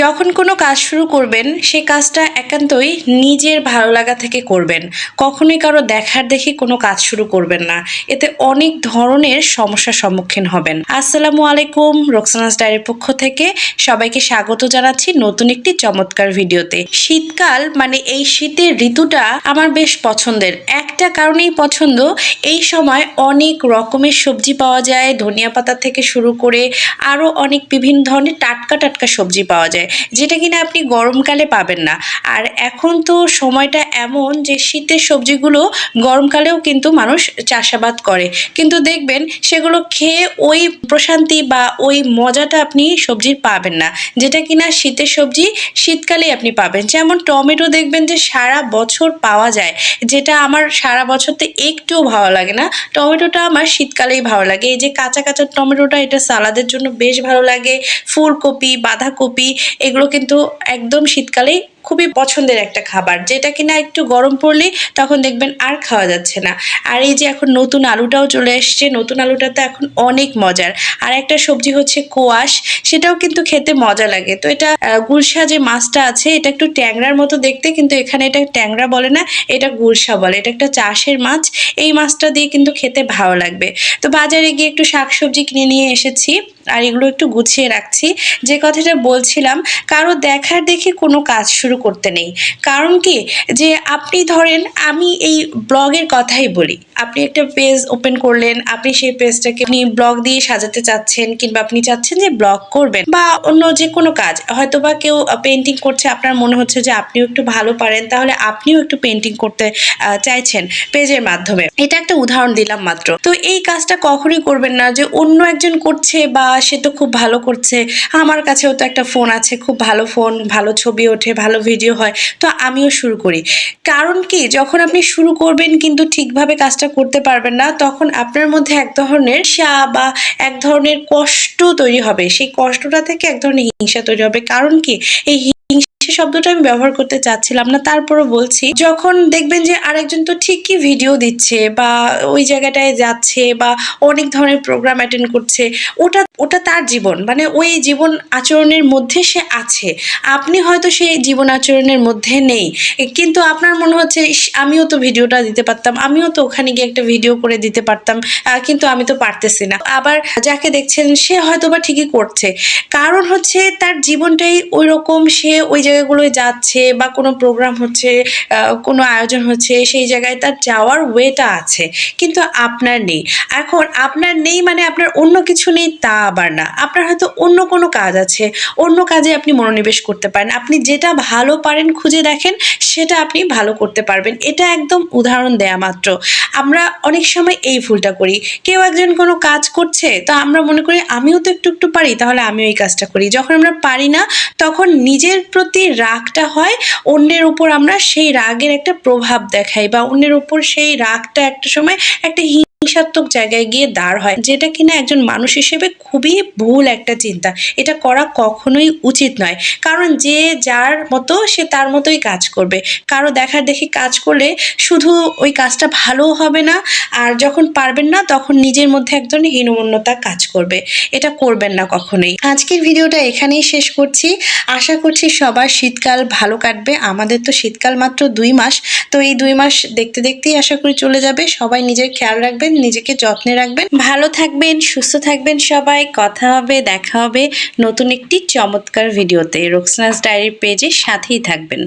যখন কোনো কাজ শুরু করবেন, সেই কাজটা একান্তই নিজের ভালো লাগা থেকে করবেন। কখনোই কারও দেখার দেখে কোনো কাজ শুরু করবেন না। এতে অনেক ধরনের সমস্যার সম্মুখীন হবেন। আসসালামু আলাইকুম, রোকসানাস ডায়ের পক্ষ থেকে সবাইকে স্বাগত জানাচ্ছি নতুন একটি চমৎকার ভিডিওতে। শীতকাল মানে এই শীতের ঋতুটা আমার বেশ পছন্দের। একটা কারণেই পছন্দ, এই সময় অনেক রকমের সবজি পাওয়া যায়, ধনিয়া পাতা থেকে শুরু করে আরও অনেক বিভিন্ন ধরনের টাটকা টাটকা সবজি পাওয়া যায়। যেটা কিনা আপনি গরমকালে পাবেন না। আর এখন তো সময়টা এমন যে শীতের সবজিগুলো গরমকালেও কিন্তু মানুষ চাষাবাদ করে। কিন্তু দেখবেন সেগুলো খেয়ে ওই প্রশান্তি বা ওই মজাটা আপনি সবজির পাবেন না। যেটা কিনা শীতের সবজি শীতকালে আপনি পাবেন। যেমন টমেটো দেখবেন যে সারা বছর পাওয়া যায়। যেটা আমার সারা বছর তো একটুও ভালো লাগে না। টমেটোটা আমার শীতকালেই ভালো লাগে। এই যে কাঁচা কাঁচা টমেটোটা এটা সালাদের জন্য বেশ ভালো লাগে। ফুলকপি, বাঁধাকপি এগুলো কিন্তু একদম শীতকালেই খুবই পছন্দের একটা খাবার। যেটা কিনা একটু গরম পড়লে তখন দেখবেন আর খাওয়া যাচ্ছে না। আর এই যে এখন নতুন আলুটাও চলে এসছে, নতুন আলুটা তো এখন অনেক মজার। আর একটা সবজি হচ্ছে কোয়াশ, সেটাও কিন্তু খেতে মজা লাগে। তো এটা গুলশা যে মাছটা আছে, এটা একটু ট্যাংরার মতো দেখতে, কিন্তু এখানে এটা ট্যাংরা বলে না, এটা গুলশা বলে। এটা একটা চাষের মাছ, এই মাছটা দিয়ে কিন্তু খেতে ভালো লাগবে। তো বাজারে গিয়ে একটু শাকসবজি কিনে নিয়ে এসেছি, আর এগুলো একটু গুছিয়ে রাখছি। যে কথাটা বলছিলাম, কারও দেখার দেখে কোনো কাজ শুরু করতে নেই। কারণ কি? যে আপনি ধরেন, আমি এই ব্লগের কথাই বলি। আপনি একটা পেজ ওপেন করলেন, আপনি সেই পেজটাকে আপনি ব্লগ দিয়ে সাজাতে চাচ্ছেন কিংবা আপনি চাচ্ছেন যে ব্লগ করবেন বা অন্য যে কোনো কাজ। হয়তো বা কেউ পেন্টিং করছে, আপনার মনে হচ্ছে যে আপনিও একটু ভালো পারেন, তাহলে আপনিও একটু পেন্টিং করতে চাইছেন পেজের মাধ্যমে। এটা একটা উদাহরণ দিলাম মাত্র। তো এই কাজটা কখনোই করবেন না যে অন্য একজন করছে বা সে তো খুব ভালো করছে। আমার কাছেও তো একটা ফোন আছে, খুব ভালো ফোন ভালো ছবি ওঠে, ভালো ভিডিও হয়, তো আমিও শুরু করি। কারণ কি, যখন আপনি শুরু করবেন কিন্তু ঠিকভাবে কাজটা করতে পারবেন না, তখন আপনার মধ্যে এক ধরনের সা বা এক ধরনের কষ্ট তৈরি হবে। সেই কষ্টটা থেকে এক ধরনের হিংসা তৈরি হবে। কারণ কি, এই শব্দটা আমি ব্যবহার করতে চাচ্ছিলাম না, তারপরও বলছি, যখন দেখবেন যে আরেকজন তো ঠিকই ভিডিও দিচ্ছে বা ওই জায়গাটায় যাচ্ছে বা অনেক ধরনের প্রোগ্রাম অ্যাটেন্ড করছে, ওটা ওটা তার জীবন মানে ওই জীবন আচরণের মধ্যে সে আছে। আপনি হয়তো সেই জীবন আচরণের মধ্যে নেই, কিন্তু আপনার মনে হচ্ছে আমিও তো ভিডিওটা দিতে পারতাম, আমিও তো ওখানে গিয়ে একটা ভিডিও করে দিতে পারতাম কিন্তু আমি তো পারতেছি না। আবার যাকে দেখছেন, সে হয়তো বা ঠিকই করছে, কারণ হচ্ছে তার জীবনটাই ওই রকম সে ওই জায়গাগুলোয় যাচ্ছে বা কোনো প্রোগ্রাম হচ্ছে কোনো আয়োজন হচ্ছে, সেই জায়গায় তার যাওয়ার ওয়েটা আছে। কিন্তু আপনার নেই। এখন আপনার নেই মানে আপনার অন্য কিছু নেই তা আবার না। আপনার হয়তো অন্য কোনো কাজ আছে। অন্য কাজে আপনি মনোনিবেশ করতে পারেন। আপনি যেটা ভালো পারেন খুঁজে দেখেন, সেটা আপনি ভালো করতে পারবেন। এটা একদম উদাহরণ দেয়া মাত্র। আমরা অনেক সময় এই ভুলটা করি। কেউ একজন কোনো কাজ করছে, তো আমরা মনে করি, আমিও তো একটু একটু পারি, তাহলে আমিও এই কাজটা করি। যখন আমরা পারি না, তখন নিজের প্রতি রাগটা হয়, অন্যের উপর আমরা সেই রাগের একটা প্রভাব দেখাই বা অন্যের উপর সেই রাগটা একটা সময় একটা হিংসাত্মক জায়গায় গিয়ে দাঁড় হয়, যেটা কিনা একজন মানুষ হিসেবে খুবই ভুল একটা চিন্তা। এটা করা কখনোই উচিত নয়। কারণ যে যার মতো সে তার মতোই কাজ করবে। কারও দেখার দেখে কাজ করলে শুধু ওই কাজটা ভালোও হবে না, আর যখন পারবেন না, তখন নিজের মধ্যে এক ধরনের হীনমন্যতা কাজ করবে। এটা করবেন না কখনোই। আজকের ভিডিওটা এখানেই শেষ করছি। আশা করছি সবার শীতকাল ভালো কাটবে। আমাদের তো শীতকাল মাত্র দুই মাস। তো এই দুই মাস দেখতে দেখতেই আশা করি চলে যাবে। সবাই নিজের খেয়াল রাখবেন। নিজেকে যত্নে রাখবেন। ভালো থাকবেন, সুস্থ থাকবেন সবাই। কথা হবে, দেখা হবে নতুন একটি চমৎকার ভিডিওতে রোকসনাস ডায়েরির পেজের সাথেই থাকবেন।